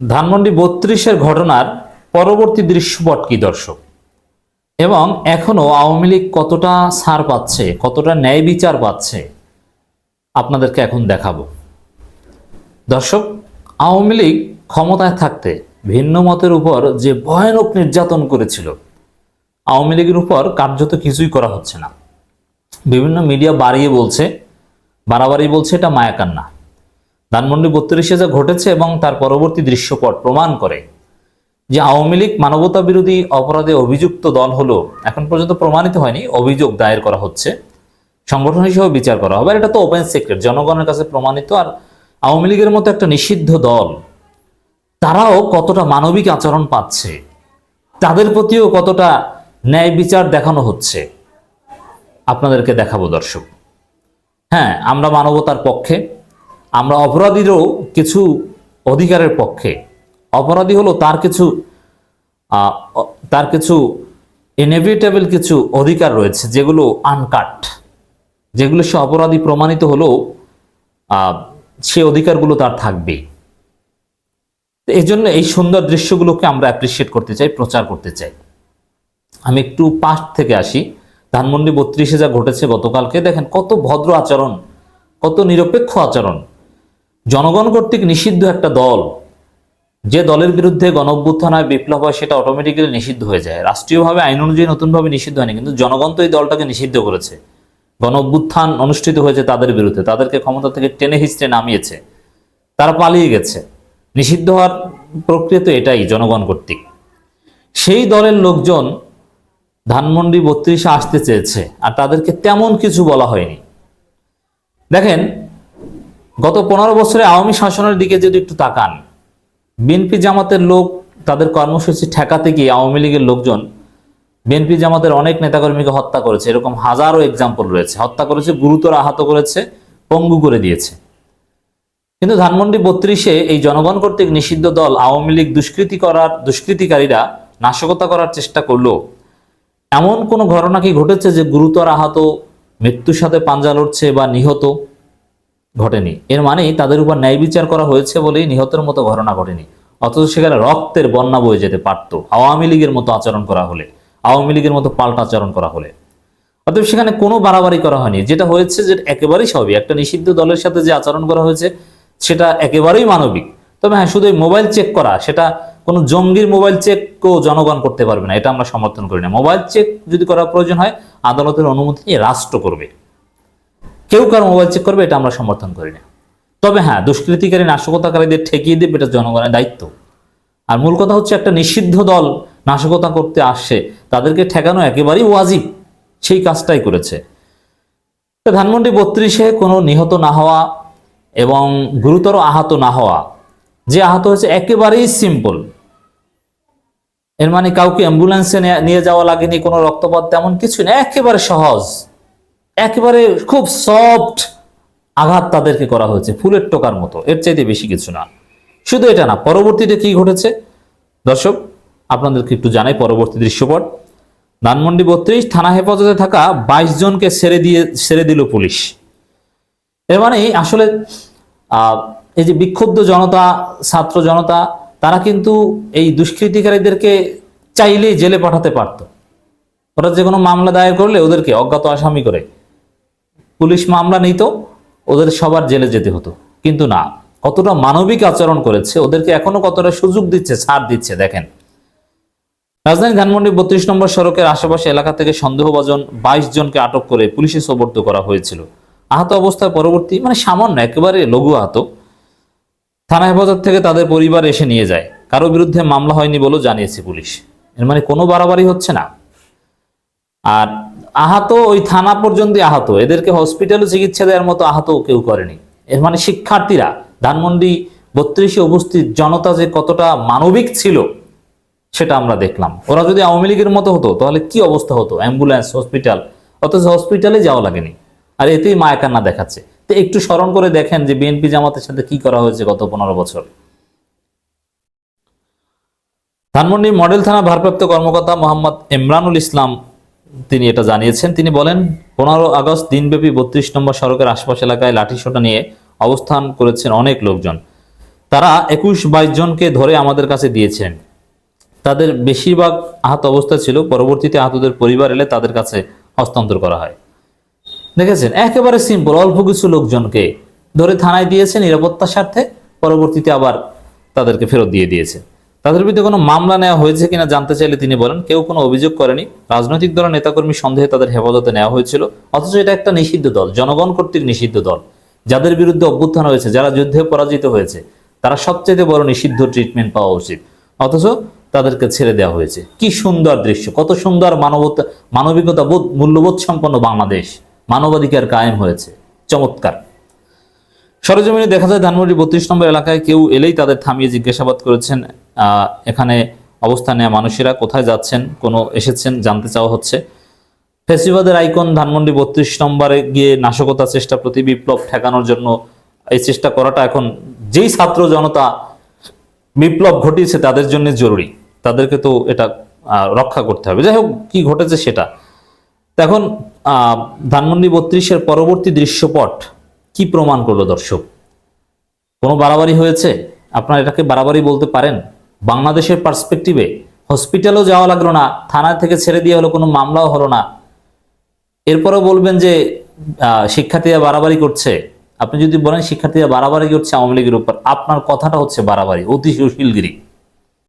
ধানমন্ডি বত্রিশের ঘটনার পরবর্তী দৃশ্যপট কি, দর্শক? এবং এখনও আওয়ামী লীগ কতটা ছাড় পাচ্ছে, কতটা ন্যায় বিচার পাচ্ছে, আপনাদেরকে এখন দেখাবো। দর্শক, আওয়ামী লীগ ক্ষমতায় থাকতে ভিন্ন মতের উপর যে ভয়ানক নির্যাতন করেছিল, আওয়ামী লীগের উপর কার্যত কিছুই করা হচ্ছে না। বিভিন্ন মিডিয়া বাড়িয়ে বলছে, বাড়াবাড়ি বলছে, এটা মায়াকান্না ধানমন্ডি বত্রিশে যা ঘটেছে এবং তার পরবর্তী দৃশ্যপট প্রমাণ করে যে আওয়ামী লীগ মানবতা বিরোধী অপরাধে অভিযুক্ত দল হলো, এখন পর্যন্ত প্রমাণিত হয়নি, অভিযোগ দায়ের করা হচ্ছে। সংগঠন হিসেবে বিচার করা হবে। এটা তো ওপেন সিক্রেট জনগণের কাছে প্রমাণিত। আর আওয়ামী লীগের মতো একটা নিষিদ্ধ দল, তারাও কতটা মানবিক আচরণ পাচ্ছে, তাদের প্রতিও কতটা ন্যায় বিচার দেখানো হচ্ছে, আপনাদেরকে দেখাবো দর্শক। হ্যাঁ আমরা মানবতার পক্ষে আমরা অপরাধীরও কিছু অধিকারের পক্ষে। অপরাধী হলো তার কিছু তার কিছু ইনএভিটেবল কিছু অধিকার রয়েছে, যেগুলো আনকাট যেগুলো সে অপরাধী প্রমাণিত হলেও সে অধিকারগুলো তার থাকবেই তো এই জন্য এই সুন্দর দৃশ্যগুলোকে আমরা অ্যাপ্রিসিয়েট করতে চাই, প্রচার করতে চাই। আমি একটু পাস্ট থেকে আসি। ধানমন্ডি বত্রিশে যা ঘটেছে গতকালকে, দেখেন কত ভদ্র আচরণ, কত নিরপেক্ষ আচরণ। জনগণ কর্তৃক নিষিদ্ধ একটা দল, যে দলের বিরুদ্ধে গণ অভ্যুত্থান হয় বিপ্লব হয় সেটা অটোমেটিক্যালি নিষিদ্ধ হয়ে যায়। রাষ্ট্রীয়ভাবে, আইন অনুযায়ী নতুনভাবে নিষিদ্ধ হয়নি, কিন্তু জনগণ তো এই দলটাকে নিষিদ্ধ করেছে। গণ অভ্যুত্থান অনুষ্ঠিত হয়েছে তাদের বিরুদ্ধে, তাদেরকে ক্ষমতা থেকে টেনে হিস্টে নামিয়েছে, তারা পালিয়ে গেছে। নিষিদ্ধ হওয়ার প্রক্রিয়া তো এটাই, জনগণ কর্তৃক। সেই দলের লোকজন ধানমন্ডি বত্রিশে আসতে চেয়েছে, আর তাদেরকে তেমন কিছু বলা হয়নি। দেখেন গত পনেরো বছরে আওয়ামী শাসনের দিকে যদি একটু তাকান, বিএনপি জামাতের লোক তাদের কর্মসূচি ঠেকাতে গিয়ে আওয়ামী লীগের লোকজন বিএনপি জামাতের অনেক নেতাকর্মীকে হত্যা করেছে। এরকম হাজারো এক্সাম্পল রয়েছে। হত্যা করেছে, গুরুতর আহত করেছে, পঙ্গু করে দিয়েছে। কিন্তু ধানমন্ডি বত্রিশে এই জনগণ কর্তৃক নিষিদ্ধ দল আওয়ামী লীগ দুষ্কৃতি করার, দুষ্কৃতিকারীরা নাশকতা করার চেষ্টা করল। এমন কোনো ঘটনা কি ঘটেছে যে গুরুতর আহত মৃত্যুর সাথে পাঞ্জা লড়ছে বা নিহত? ঘটেনি। এর মানেই তাদের উপর ন্যায় বিচার করা হয়েছে বলেই নিহতের মতো ঘটনা ঘটেনি। অথচ সেখানে রক্তের বন্যা বয়ে যেতে পারত আওয়ামী লীগের মতো আচরণ করা হলে, আওয়ামী লীগের মতো পাল্টা আচরণ করা হলে। অতএব সেখানে কোনো বাড়াবাড়ি করা হয়নি। যেটা হয়েছে যে একেবারেই স্বাভাবিক। একটা নিষিদ্ধ দলের সাথে যে আচরণ করা হয়েছে, সেটা একেবারেই মানবিক। তবে হ্যাঁ শুধু মোবাইল চেক করা, সেটা কোনো জঙ্গির মোবাইল চেকও জনগণ করতে পারবে না, এটা আমরা সমর্থন করি না। মোবাইল চেক যদি করার প্রয়োজন হয়, আদালতের অনুমতি নিয়ে রাষ্ট্র করবে। কেউ কারও মোবাইল চেক করবে, এটা আমরা সমর্থন করি না। তবে হ্যাঁ দুষ্কৃতিকারী, নাশকতাকারীদের ঠেকিয়ে দেবে, এটা জনগণের দায়িত্ব। আর মূল কথা হচ্ছে একটা নিষিদ্ধ দল নাশকতা করতে আসছে, তাদেরকে ঠেকানো একেবারেই ওয়াজিব, সেই কাজটাই করেছে। ধানমন্ডি বত্রিশে কোনো নিহত না হওয়া এবং গুরুতর আহত না হওয়া, যে আহত হয়েছে একেবারেই সিম্পল এর মানে কাউকে অ্যাম্বুলেন্সে নিয়ে যাওয়া লাগেনি, কোনো রক্তপাত তেমন কিছু না, একেবারে সহজ। একেবারে খুব সফট আঘাত তাদেরকে করা হয়েছে, ফুলের টোকার মতো। এর চাইতে বেশি কিছু না। শুধু এটা না, পরবর্তীতে কি ঘটেছে? দর্শক, আপনাদেরকে একটু জানাই পরবর্তী দৃশ্যপট। ধানমন্ডি বত্রিশ, থানা হেফাজতে থাকা বাইশ জনকে ছেড়ে দিয়ে, ছেড়ে দিল পুলিশ। এর মানে আসলে এই যে বিক্ষুব্ধ জনতা, ছাত্র জনতা, তারা কিন্তু এই দুষ্কৃতিকারীদেরকে চাইলেই জেলে পাঠাতে পারত। ওরা যে কোনো মামলা দায়ের করলে ওদেরকে অজ্ঞাত আসামি করে। পুলিশ মামলা নিত, ওদের সবার জেলে যেতে হতো। কিন্তু না, কতটা মানবিক আচরণ করেছে, ওদেরকে এখনও কতটা সুযোগ দিচ্ছে, ছাড় দিচ্ছে, দেখেন। রাজধানী ধানমন্ডি বত্রিশ নম্বর সড়কের আশেপাশে এলাকা থেকে সন্দেহভাজন বাইশ জনকে আটক করে পুলিশে সোবর্দ করা হয়েছিল। আহত অবস্থায় পরবর্তী মানে সামান্য, একেবারে লঘু আহত, থানা হেফাজত থেকে তাদের পরিবার এসে নিয়ে যায়। কারও বিরুদ্ধে মামলা হয়নি বলেও জানিয়েছে পুলিশ। এর মানে কোনো বাড়াবাড়ি হচ্ছে না। আর আহত ওই থানা পর্যন্ত আহত। এদেরকে হসপিটালে চিকিৎসা দেওয়ার মতো আহত কেউ করেনি। এর মানে শিক্ষার্থীরা, ধানমন্ডি বত্রিশে উপস্থিত জনতা যে কতটা মানবিক ছিল, সেটা আমরা দেখলাম। ওরা যদি আওয়ামী লীগের মতো হতো, তাহলে কি অবস্থা হতো? অ্যাম্বুলেন্স হসপিটাল অথচ হসপিটালে যাওয়া লাগেনি। আর এতেই মায়াকান্না দেখাচ্ছে। তো একটু স্মরণ করে দেখেন যে বিএনপি জামাতের সাথে কি করা হয়েছে গত পনেরো বছর। ধানমন্ডি মডেল থানা ভারপ্রাপ্ত কর্মকর্তা মোহাম্মদ ইমরানুল ইসলাম তিনি এটা জানিয়েছেন। তিনি বলেন, পনেরো আগস্ট দিনব্যাপী বত্রিশ নম্বর সড়কের আশপাশ এলাকায় লাঠিসোঁটা নিয়ে অবস্থান করেছেন অনেক লোকজন। তারা একুশ বাইশ জনকে ধরে আমাদের কাছে দিয়েছেন তাদের বেশিরভাগ আহত অবস্থা ছিল, পরবর্তীতে আহতদের পরিবার এলে তাদের কাছে হস্তান্তর করা হয়। দেখেছেন, একেবারে সিম্পল অল্প কিছু লোকজনকে ধরে থানায় দিয়েছে নিরাপত্তার স্বার্থে, পরবর্তীতে আবার তাদেরকে ফেরত দিয়ে দিয়েছে। তাদের বিরুদ্ধে কোনো মামলা নেওয়া হয়েছে কিনা জানতে চাইলে তিনি বলেন, কেউ কোনো অভিযোগ করেনি। রাজনৈতিক দলের নেতাকর্মী সন্দেহে তাদের হেফাজতে নেওয়া হয়েছিল। অথচ এটা একটা নিষিদ্ধ দল, জনগণ কর্তৃক নিষিদ্ধ দল। যাদের বিরুদ্ধে অভ্যুত্থান হয়েছে, যারা যুদ্ধে পরাজিত হয়েছে, তারা সবচেয়ে বড় নিষিদ্ধ ট্রিটমেন্ট পাওয়া উচিত। অথচ তাদেরকে ছেড়ে দেওয়া হয়েছে। কি সুন্দর দৃশ্য, কত সুন্দর মানবতা, মানবিকতা বোধ, মূল্যবোধ সম্পন্ন বাংলাদেশ। মানবাধিকার কায়েম হয়েছে। চমৎকার। সরজমিনে দেখা যায় ধানমন্ডি বত্রিশ নম্বর এলাকায় কেউ এলেই তাদের থামিয়ে জিজ্ঞাসাবাদ করেছেন এখানে অবস্থান নেওয়া মানুষেরা কোথায় যাচ্ছেন, কোনো এসেছেন, জানতে চাওয়া হচ্ছে। ফেসিবাদের আইকন ধানমন্ডি বত্রিশ নম্বরে গিয়ে নাশকতা চেষ্টা প্রতি বিপ্লব ঠেকানোর জন্য এই চেষ্টা করাটা এখন যেই ছাত্র জনতা বিপ্লব ঘটিয়েছে তাদের জন্য জরুরি। তাদেরকে তো এটা রক্ষা করতে হবে। যাই হোক, কি ঘটেছে সেটা। এখন ধানমন্ডি বত্রিশের পরবর্তী দৃশ্যপট কি প্রমাণ করল দর্শক? কোনো বাড়াবাড়ি হয়েছে? আপনারা এটাকে বাড়াবাড়ি বলতে পারেন? বাংলাদেশের পার্সপেক্টিভে হসপিটালও যাওয়া লাগল না থানা থেকে ছেড়ে দিয়ে হলো, কোনো মামলাও হলো না। এরপরেও বলবেন যে শিক্ষার্থীরা বাড়াবাড়ি করছে। আপনি যদি বলেন শিক্ষার্থীরা বাড়াবাড়ি করছে আওয়ামী লীগের উপর, আপনার কথাটা হচ্ছে বাড়াবাড়ি, অতি সুশীলগিরি।